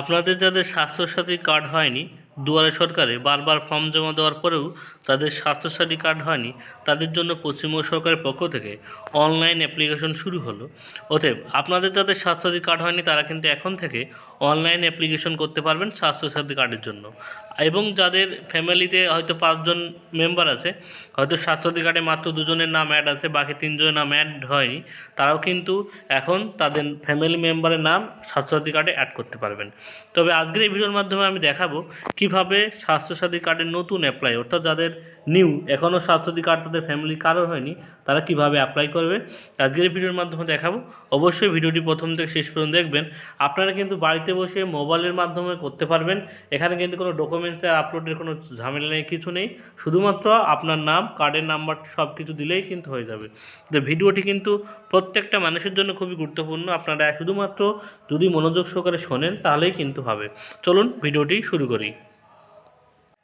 আপনাদের যাদের স্বাস্থ্যসাথী কার্ড হয়নি, দুয়ারে সরকারে বারবার ফর্ম জমা দেওয়ার পরেও তাদের স্বাস্থ্যসাথী কার্ড হয়নি, তাদের জন্য পশ্চিমবঙ্গ সরকারের পক্ষ থেকে অনলাইন অ্যাপ্লিকেশন শুরু হলো। অতএব আপনাদের যাদের স্বাস্থ্যসাথী কার্ড হয়নি, তারা কিন্তু এখন থেকে অনলাইন অ্যাপ্লিকেশন করতে পারবেন স্বাস্থ্যসাথী কার্ডের জন্য। এবং যাদের ফ্যামিলিতে হয়তো পাঁচজন মেম্বার আছে, হয়তো স্বাস্থ্যসাথী কার্ডে মাত্র দুজনের নাম অ্যাড আছে, বাকি তিনজনের নাম অ্যাড হয়নি, তারাও কিন্তু এখন তাদের ফ্যামিলি মেম্বারের নাম স্বাস্থ্যসাথী কার্ডে অ্যাড করতে পারবেন। তবে আজকের এই ভিডিওর মাধ্যমে আমি দেখাবো কীভাবে স্বাস্থ্যসাথী কার্ডের নতুন অ্যাপ্লাই অর্থাৎ যাদের নিউ, এখনও স্বাস্থ্যসাথী কার্ড তাদের ফ্যামিলি কারোর হয়নি, তারা কীভাবে অ্যাপ্লাই করবে? আজকের ভিডিওর মাধ্যমে দেখাবো। অবশ্যই ভিডিওটি প্রথম থেকে শেষ পর্যন্ত দেখবেন। আপনারা কিন্তু বাড়িতে বসে মোবাইলের মাধ্যমে করতে পারবেন। এখানে কিন্তু কোনো ডকুমেন্টসের আপলোডের কোনো ঝামেলা নেই, কিছু নেই। শুধুমাত্র আপনার নাম কার্ডের নাম্বার সব কিছু দিলেই কিন্তু হয়ে যাবে। তো ভিডিওটি কিন্তু প্রত্যেকটা মানুষের জন্য খুবই গুরুত্বপূর্ণ। আপনারা শুধুমাত্র যদি মনোযোগ সহকারে শোনেন, তাহলেই কিন্তু হবে। চলুন ভিডিওটি শুরু করি।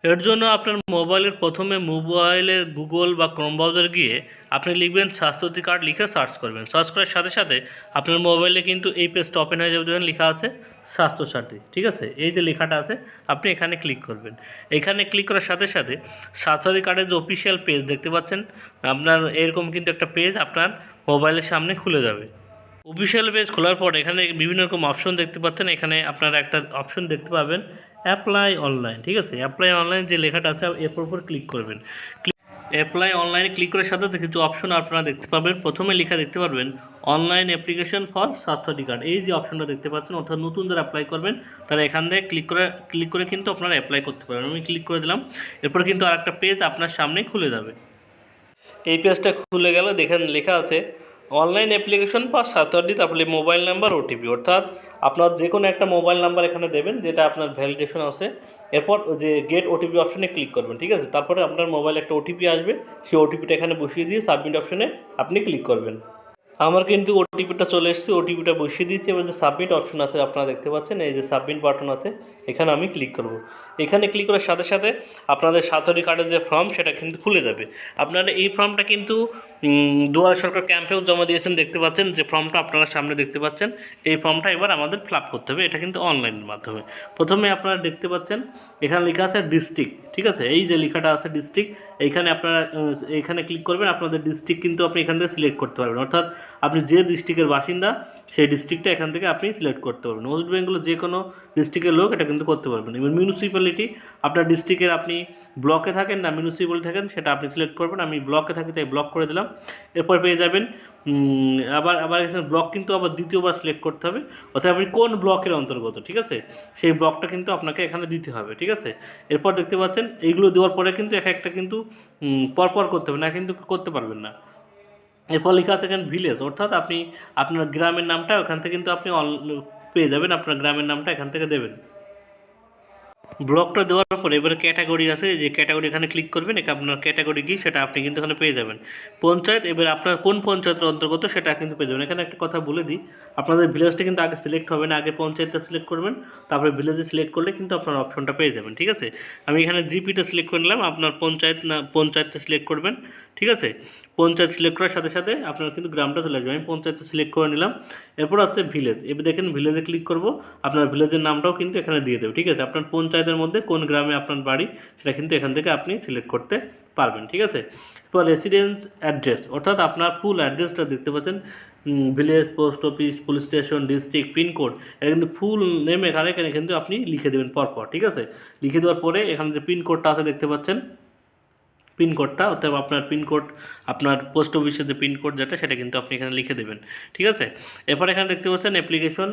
এর জন্য আপনার মোবাইলের প্রথমে মোবাইলের গুগল বা ক্রোম ব্রাউজার গিয়ে আপনি লিখবেন স্বাস্থ্যসাথী কার্ড লিখে সার্চ করবেন। সার্চ করার সাথে সাথে আপনার মোবাইলে কিন্তু এই পেজটা ওপেন হয়ে যাবে যেখানে লেখা আছে স্বাস্থ্যসাথী, ঠিক আছে? এই যে লেখাটা আছে, আপনি এখানে ক্লিক করবেন। এখানে ক্লিক করার সাথে সাথে স্বাস্থ্যসাথী কার্ডের যে অফিসিয়াল পেজ দেখতে পাচ্ছেন, আপনার এরকম কিন্তু একটা পেজ আপনার মোবাইলের সামনে খুলে যাবে। অফিসিয়াল পেজ খোলার পর এখানে বিভিন্ন রকম অপশন দেখতে পাচ্ছেন। এখানে আপনারা একটা অপশন দেখতে পাবেন অ্যাপ্লাই অনলাইন ঠিক আছে? অ্যাপ্লাই অনলাইন যে লেখাটা আছে, এরপর উপর ক্লিক করবেন। অ্যাপ্লাই অনলাইনে ক্লিক করার সাথে কিছু অপশন আপনারা দেখতে পাবেন। প্রথমে লেখা দেখতে পারবেন online application for Swasthya Sathi card এই যে অপশনটা দেখতে পাচ্ছেন, অর্থাৎ নতুন যারা অ্যাপ্লাই করবেন, তারা এখান থেকে ক্লিক করে ক্লিক করে কিন্তু আপনারা অ্যাপ্লাই করতে পারবেন। আমি ক্লিক করে দিলাম, এরপর কিন্তু আর একটা পেজ আপনার সামনে খুলে যাবে। এই পেজটা খুলে গেল, দেখেন লেখা আছে অনলাইন অ্যাপ্লিকেশন ফর স্বাস্থ্যসাথী তারপরে মোবাইল নাম্বার, ওটিপি। অর্থাৎ আপনার যে কোনো একটা মোবাইল নাম্বার এখানে দেবেন, যেটা আপনার ভ্যালিডেশন আছে। এরপর যে গেট ওটিপি অপশনে ক্লিক করবেন, ঠিক আছে? তারপরে আপনার মোবাইলে একটা ওটিপি আসবে। সেই ওটিপিটা এখানে বসিয়ে দিয়ে সাবমিট অপশনে আপনি ক্লিক করবেন। আমার কিন্তু ওটিপিটা চলে এসেছে ওটিপিটা বসিয়ে দিয়েছি। এবার যে সাবমিট অপশন আছে, আপনারা দেখতে পাচ্ছেন, এই যে সাবমিট বাটন আছে, এখানে আমি ক্লিক করব। এখানে ক্লিক করার সাথে সাথে আপনাদের সাতরি কার্ডের যে ফর্ম সেটা কিন্তু খুলে যাবে। আপনারা এই ফর্মটা কিন্তু দুয়ারে সরকার ক্যাম্পেও জমা দিয়েছেন, দেখতে পাচ্ছেন। যে ফর্মটা আপনারা সামনে দেখতে পাচ্ছেন, এই ফর্মটা এবার আমাদের ফিল করতে হবে। এটা কিন্তু অনলাইনের মাধ্যমে। প্রথমে আপনারা দেখতে পাচ্ছেন, এখানে লেখা আছে ডিস্ট্রিক্ট ঠিক আছে? এই যে লেখাটা আছে ডিস্ট্রিক্ট এইখানে আপনারা এইখানে ক্লিক করবেন, আপনাদের ডিস্ট্রিক্ট কিন্তু আপনি এখান থেকে সিলেক্ট করতে পারবেন। অর্থাৎ আপনি যে ডিস্ট্রিক্টের বাসিন্দা, সেই ডিস্ট্রিক্টটা এখান থেকে আপনি সিলেক্ট করতে পারবেন। ওয়েস্ট বেঙ্গলের যে কোনো ডিস্ট্রিক্টের লোক এটা কিন্তু করতে পারবেন। এবার মিউনিসিপ্যালিটি আপনার ডিস্ট্রিক্টের আপনি ব্লকে থাকেন না মিউনিসিপ্যালিটি থাকেন, সেটা আপনি সিলেক্ট করবেন। আমি ব্লকে থাকি, তাই ব্লক করে দিলাম। এরপর পেয়ে যাবেন আবার আবার এখানে ব্লক কিন্তু আবার দ্বিতীয়বার সিলেক্ট করতে হবে। অর্থাৎ আপনি কোন ব্লকের অন্তর্গত, ঠিক আছে? সেই ব্লকটা কিন্তু আপনাকে এখানে দিতে হবে, ঠিক আছে? এরপর দেখতে পাচ্ছেন, এইগুলো দেওয়ার পরে কিন্তু এক একটা কিন্তু পরপর করতে হবে, না কিন্তু করতে পারবেন না। এরপর লেখা আছে এখানে ভিলেজ অর্থাৎ আপনি আপনার গ্রামের নামটা ওখান থেকে কিন্তু আপনি পেয়ে যাবেন, আপনার গ্রামের নামটা এখান থেকে দেবেন। ব্লকটা দেওয়ার পরে এবারে ক্যাটাগরি আছে, যে ক্যাটাগরি এখানে ক্লিক করবেন এখানে আপনার ক্যাটাগরি কি সেটা আপনি কিন্তু এখানে পেয়ে যাবেন। পঞ্চায়েত, এবার আপনার কোন পঞ্চায়েতের অন্তর্গত সেটা কিন্তু পেয়ে যাবেন। এখানে একটা কথা বলে দিই, আপনাদের ভিলেজটা কিন্তু আগে সিলেক্ট হবে না, আগে পঞ্চায়েতটা সিলেক্ট করবেন, তারপরে ভিলেজে সিলেক্ট করলে কিন্তু আপনার অপশনটা পেয়ে যাবেন, ঠিক আছে? আমি এখানে জিপিটা সিলেক্ট করে নিলাম, আপনার পঞ্চায়েত না, পঞ্চায়েতটা সিলেক্ট করবেন, ঠিক আছে? পঞ্চায়েত সিলেক্ট করার সাথে সাথে আপনার কিন্তু গ্রামটা চলে আসবে। আমি পঞ্চায়েতটা সিলেক্ট করে নিলাম। এরপর আছে ভিলেজ এবার দেখেন ভিলেজে ক্লিক করব। আপনার ভিলেজের নামটাও কিন্তু এখানে দিয়ে দেবে, ঠিক আছে? আপনার পঞ্চায়েতের মধ্যে কোন গ্রামে আপনার বাড়ি, সেটা কিন্তু এখান থেকে আপনি সিলেক্ট করতে পারবেন, ঠিক আছে? এরপর রেসিডেন্স অ্যাড্রেস অর্থাৎ আপনার ফুল অ্যাড্রেসটা দেখতে পাচ্ছেন। Village post office police station district pincode এটা কিন্তু ফুল নেম এখানে এখানে কিন্তু আপনি লিখে দেবেন পরপর, ঠিক আছে? লিখে দেওয়ার পরে এখানে যে পিনকোডটা আছে দেখতে পাচ্ছেন। পিনকোডটা অর্থাৎ আপনার পিনকোড আপনার পোস্ট অফিসের যে পিনকোড যেটা, সেটা কিন্তু আপনি এখানে লিখে দেবেন, ঠিক আছে? এরপর এখানে দেখতে পাচ্ছেন application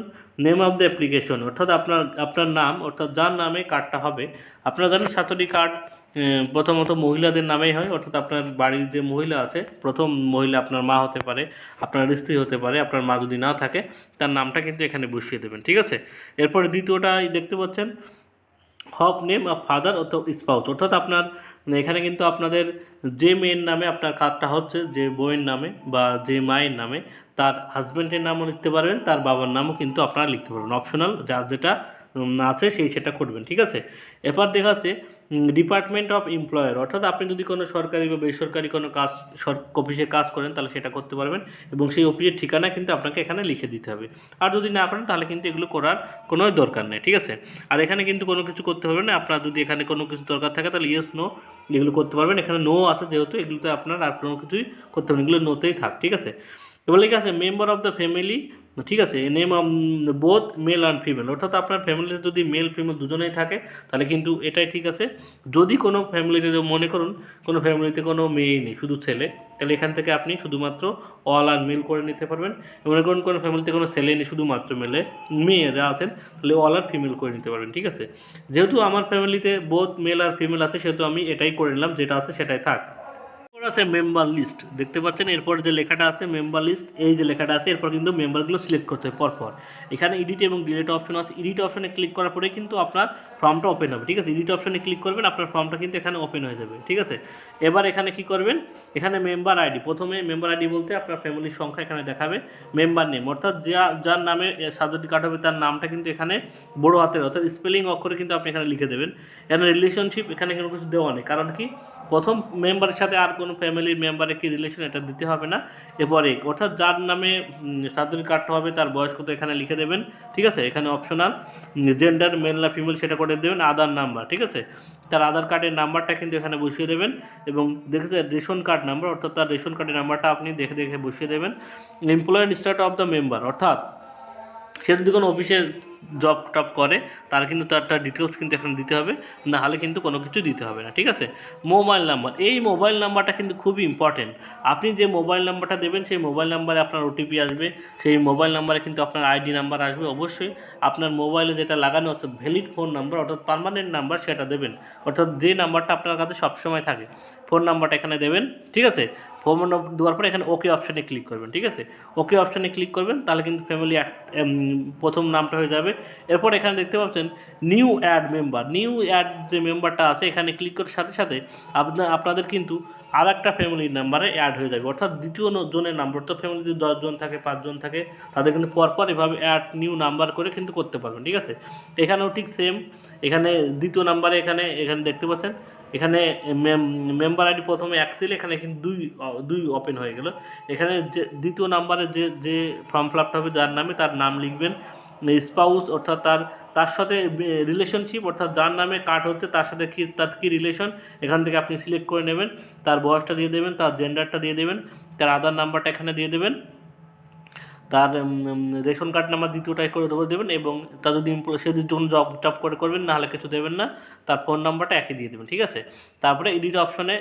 name of the application অর্থাৎ আপনার আপনার নাম, অর্থাৎ যার নামে কার্ডটা হবে। আপনারা জানেন সাতটি কার্ড প্রথমত মহিলাদের নামেই হয়, অর্থাৎ আপনার বাড়ির যে মহিলা আছে, প্রথম মহিলা আপনার মা হতে পারে, আপনার স্ত্রী হতে পারে, আপনার মা যদি না থাকে, তার নামটা কিন্তু এখানে বসিয়ে দেবেন, ঠিক আছে? এরপরে দ্বিতীয়টা দেখতে পাচ্ছেন, হক নেম অফ ফাদার অথবা স্পাউস অর্থাৎ আপনার এখানে কিন্তু আপনাদের যে মেয়ের নামে আপনার কার্ডটা হচ্ছে, যে বইয়ের নামে বা যে মায়ের নামে, তার হাজব্যান্ডের নামও লিখতে পারবেন, তার বাবার নামও কিন্তু আপনারা লিখতে পারবেন। অপশনাল যার যেটা আছে সেই সেটা করবেন, ঠিক আছে? এরপর দেখা যাচ্ছে ডিপার্টমেন্ট অফ এমপ্লয়ার অর্থাৎ আপনি যদি কোনো সরকারি বা বেসরকারি কোনো কাজ অফিসে কাজ করেন, তাহলে সেটা করতে পারবেন এবং সেই অফিসের ঠিকানা কিন্তু আপনাকে এখানে লিখে দিতে হবে। আর যদি না করেন, তাহলে কিন্তু এগুলো করার কোনো দরকার নেই, ঠিক আছে? আর এখানে কিন্তু কোনো কিছু করতে পারবেন না, আপনার যদি এখানে কোনো কিছু দরকার থাকে, তাহলে ইয়েস নো এগুলো করতে পারবেন। এখানে নো আছে যেহেতু, এগুলোতে আপনার আর কোনো কিছুই করতে হবে না, এগুলো নোতেই থাক, ঠিক আছে? এবার লেখা আছে মেম্বার অফ দ্য ফ্যামিলি ঠিক আছে name of both male and female অর্থাৎ আপনার ফ্যামিলিতে যদি মেল ফিমেল দুজনেই থাকে, তাহলে কিন্তু এটাই ঠিক আছে। যদি কোনো ফ্যামিলিতে মনে করুন, কোনো ফ্যামিলিতে কোনো মেয়েই নেই, শুধু ছেলে, তাহলে এখান থেকে আপনি শুধুমাত্র অল আর মেল করে নিতে পারবেন। মনে করুন, কোনো ফ্যামিলিতে কোনো ছেলে নেই, শুধুমাত্র মেলে মেয়েরা আছেন, তাহলে অল আর ফিমেল করে নিতে পারবেন, ঠিক আছে? যেহেতু আমার ফ্যামিলিতে বোথ মেল আর ফিমেল আছে, সেহেতু আমি এটাই করে নিলাম, যেটা আছে সেটাই থাক। এরপর আছে মেম্বার লিস্ট দেখতে পাচ্ছেন, এরপর যে লেখাটা আছে মেম্বার লিস্ট এই যে লেখাটা আছে, এরপর কিন্তু মেম্বারগুলো সিলেক্ট করতে হবে পরপর। এখানে এডিট এবং ডিলিট অপশন আছে। এডিট অপশনে ক্লিক করার পরে কিন্তু আপনার ফর্মটা ওপেন হবে, ঠিক আছে? এডিট অপশনে ক্লিক করবেন, আপনার ফর্মটা কিন্তু এখানে ওপেন হয়ে যাবে, ঠিক আছে? এবার এখানে কি করবেন? এখানে মেম্বার আইডি প্রথমে মেম্বার আইডি বলতে আপনার ফ্যামিলির সংখ্যা এখানে দেখাবে মেম্বার নেম অর্থাৎ যা, যার নামে সাজাটি কার্ড হবে, তার নামটা কিন্তু এখানে বড় হাতের, অর্থাৎ স্পেলিং অক্ষরে কিন্তু আপনি এখানে লিখে দেবেন। এখানে রিলেশনশিপ এখানে কোনো কিছু দেওয়া নেই, কারণ কি? প্রথম মেম্বারের সাথে আর কোনো ফ্যামিলির মেম্বারে কি রিলেশন এটা দিতে হবে না। এরপরে অর্থাৎ যার নামে সার্জারি কার্ডটা হবে তার বয়স কত এখানে লিখে দেবেন, ঠিক আছে? এখানে অপশনাল জেন্ডার মেল না ফিমেল সেটা করে দেবেন, আধার নাম্বার ঠিক আছে? তার আধার কার্ডের নাম্বারটা কিন্তু এখানে বসিয়ে দেবেন এবং দেখেছে রেশন কার্ড নাম্বার অর্থাৎ তার রেশন কার্ডের নাম্বারটা আপনি দেখে দেখে বসিয়ে দেবেন। Employed start of the member অর্থাৎ সে যদি কোনো অফিসে জব টপ করে, তার কিন্তু তার তার ডিটেলস কিন্তু এখানে দিতে হবে না হলে কিন্তু কোনো কিছু দিতে হবে না, ঠিক আছে? মোবাইল নাম্বার এই মোবাইল নাম্বারটা কিন্তু খুবই ইম্পর্টেন্ট আপনি যে মোবাইল নাম্বারটা দেবেন, সেই মোবাইল নাম্বারে আপনার ওটিপি আসবে, সেই মোবাইল নাম্বারে কিন্তু আপনার আইডি নাম্বার আসবে, অবশ্যই আপনার মোবাইলে যেটা লাগানো অর্থাৎ ভ্যালিড ফোন নাম্বার অর্থাৎ পার্মানেন্ট নাম্বার সেটা দেবেন। অর্থাৎ যে নাম্বারটা আপনার কাছে সবসময় থাকে ফোন নাম্বারটা এখানে দেবেন, ঠিক আছে? নম্বর দেওয়ার পরে এখানে ওকে অপশানে ক্লিক করবেন, ঠিক আছে? ওকে অপশানে ক্লিক করবেন, তাহলে কিন্তু ফ্যামিলি প্রথম নামটা হয়ে যাবে। এরপর এখানে দেখতে পাচ্ছেন new add member new add যে মেম্বারটা আছে, এখানে ক্লিক করার সাথে সাথে আপনার আপনাদের কিন্তু আর একটা ফ্যামিলির নাম্বারে অ্যাড হয়ে যাবে। অর্থাৎ দ্বিতীয় জনের নাম্বার তো ফ্যামিলিতে দশজন থাকে পাঁচজন থাকে, তাদের কিন্তু পরপর এভাবে অ্যাড নিউ নাম্বার করে কিন্তু করতে পারবেন, ঠিক আছে? এখানেও ঠিক সেম এখানে দ্বিতীয় নাম্বারে এখানে এখানে দেখতে পাচ্ছেন এখানে মেম্বার আইডি প্রথমে এক ছিল, এখানে কিন্তু দুই দুই ওপেন হয়ে গেল। এখানে যে, দ্বিতীয় নাম্বারে যে যে ফর্ম ফিল আপটা হবে যার নামে তার নাম লিখবেন। স্পাউস অর্থাৎ তার তার সাথে রিলেশনশিপ অর্থাৎ যার নামে কার্ড হচ্ছে তার সাথে কী, তার কী রিলেশন এখান থেকে আপনি সিলেক্ট করে নেবেন। তার বয়সটা দিয়ে দেবেন, তার জেন্ডারটা দিয়ে দেবেন। তার আধার নাম্বারটা এখানে দিয়ে দেবেন। তার রেশন কার্ড নাম্বার দ্বিতীয়টাই করে দেবো, দেবেন এবং তার যদি সে যদি যখন জব জব করে করবেন নাহলে কিছু দেবেন না। তার ফোন নাম্বারটা একই দিয়ে দেবেন, ঠিক আছে? তারপরে এডিট অপশনে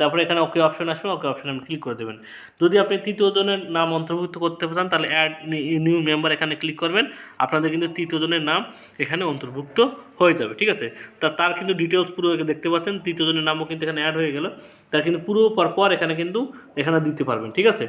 তারপরে এখানে ওকে অপশন আসবে ওকে অপশনে আপনি ক্লিক করে দেবেন। যদি আপনি তৃতীয় জনের নাম অন্তর্ভুক্ত করতে চান, তাহলে অ্যাড নিউ মেম্বার এখানে ক্লিক করবেন। আপনাদের কিন্তু তৃতীয় জনের নাম এখানে অন্তর্ভুক্ত হয়ে যাবে, ঠিক আছে? তা, তার কিন্তু ডিটেলস পুরো দেখতে পাচ্ছেন, তৃতীয় জনের নামও কিন্তু এখানে অ্যাড হয়ে গেল। তার কিন্তু পুরো পরপর এখানে কিন্তু এখানে দিতে পারবেন, ঠিক আছে?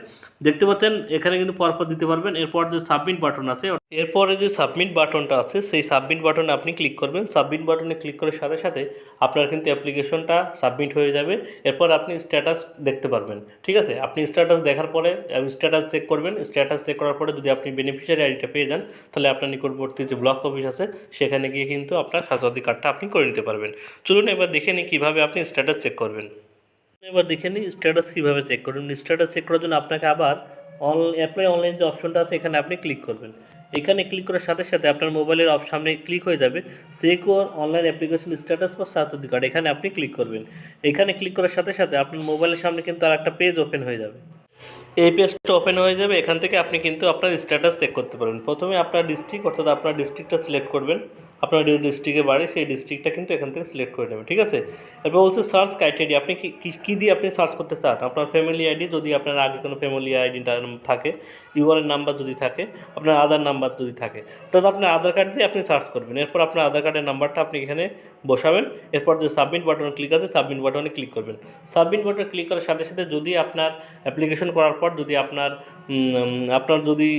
দেখতে পাচ্ছেন, এখানে কিন্তু পরপর দিতে পারবেন। এরপর যে সাবমিট বাটন আছে, এরপরে যে সাবমিট বাটনটা আছে, সেই সাবমিট বাটনে আপনি ক্লিক করবেন। সাবমিট বাটনে ক্লিক করার সাথে সাথে আপনার কিন্তু অ্যাপ্লিকেশনটা সাবমিট হয়ে যাবে। এরপর আপনি স্ট্যাটাস দেখতে পারবেন। ঠিক আছে? আপনি স্ট্যাটাস দেখার পরে স্ট্যাটাস চেক করবেন। স্ট্যাটাস চেক করার পরে যদি আপনি বেনিফিশিয়ারি আইডিটা পেয়ে যান, তাহলে আপনার নিকটবর্তী যে ব্লক অফিস আছে, সেখানে গিয়ে কিন্তু আপনার স্বাস্থ্য কার্ডটা আপনি করে নিতে পারবেন। চলুন এবার দেখে নিই কীভাবে আপনি স্ট্যাটাস চেক করবেন। এবার দেখে নিই স্ট্যাটাস কীভাবে চেক করবেন। স্ট্যাটাস চেক করার জন্য আপনাকে আবার অন অ্যাপ্লাই অনলাইন যে অপশনটা আছে, এখানে আপনি ক্লিক করবেন। এখানে ক্লিক করার সাথে সাথে আপনার মোবাইলের সামনে ক্লিক হয়ে যাবে। সেকোর অনলাইন অ্যাপ্লিকেশন স্ট্যাটাস বা স্বাস্থ্য কার্ড এখানে আপনি ক্লিক করবেন। এখানে ক্লিক করার সাথে সাথে আপনার মোবাইলের সামনে কিন্তু আর একটা পেজ ওপেন হয়ে যাবে। এই পেজটা ওপেন হয়ে যাবে, এখান থেকে আপনি কিন্তু আপনার স্ট্যাটাস চেক করতে পারবেন। প্রথমে আপনার ডিস্ট্রিক্ট অর্থাৎ আপনার ডিস্ট্রিক্টটা সিলেক্ট করবেন। আপনার যে ডিস্ট্রিক্টে বাড়ি, সেই ডিস্ট্রিক্টটা কিন্তু এখান থেকে সিলেক্ট করে নেবেন, ঠিক আছে? এরপর বলছে সার্চ ক্রাইটেরিয়া আপনি কি দিয়ে আপনি সার্চ করতে চান? আপনার ফ্যামিলি আইডি যদি আপনার আগে কোনো ফ্যামিলি আইডি থাকে ইউআরএন নাম্বার যদি থাকে, আপনার আধার নাম্বার যদি থাকে, অর্থাৎ আপনার আধার কার্ড দিয়ে আপনি সার্চ করবেন। এরপর আপনার আধার কার্ডের নাম্বারটা আপনি এখানে বসাবেন। এরপর যে সাবমিট বাটনে ক্লিক আছে সাবমিট বাটনে ক্লিক করবেন। সাবমিট বাটনে ক্লিক করার সাথে সাথে যদি আপনার অ্যাপ্লিকেশন করার পর যদি আপনার আপনার যদি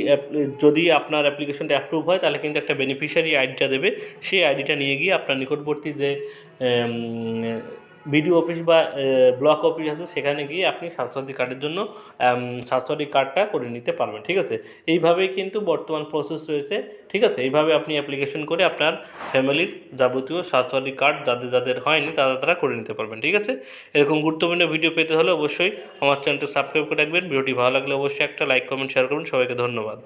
যদি আপনার অ্যাপ্লিকেশানটা অ্যাপ্রুভ হয়, তাহলে কিন্তু একটা বেনিফিশিয়ারি আইডিটা দেবে। সেই আইডিটা নিয়ে গিয়ে আপনার নিকটবর্তী যে বিডিও অফিস বা ব্লক অফিস আছে, সেখানে গিয়ে আপনি স্বাস্থ্যসাথী কার্ডের জন্য স্বাস্থ্যসাথী কার্ডটা করে নিতে পারবেন, ঠিক আছে? এইভাবেই কিন্তু বর্তমান প্রসেস রয়েছে, ঠিক আছে? এইভাবে আপনি অ্যাপ্লিকেশন করে আপনার ফ্যামিলির যাবতীয় স্বাস্থ্যসাথী কার্ড যাদের যাদের হয়নি, তারা তারা করে নিতে পারবেন, ঠিক আছে? এরকম গুরুত্বপূর্ণ ভিডিও পেতে হলে অবশ্যই আমার চ্যানেলটা সাবস্ক্রাইব করে রাখবেন, ভিডিওটি ভালো লাগলে অবশ্যই একটা লাইক কমেন্ট শেয়ার করুন, সবাইকে ধন্যবাদ।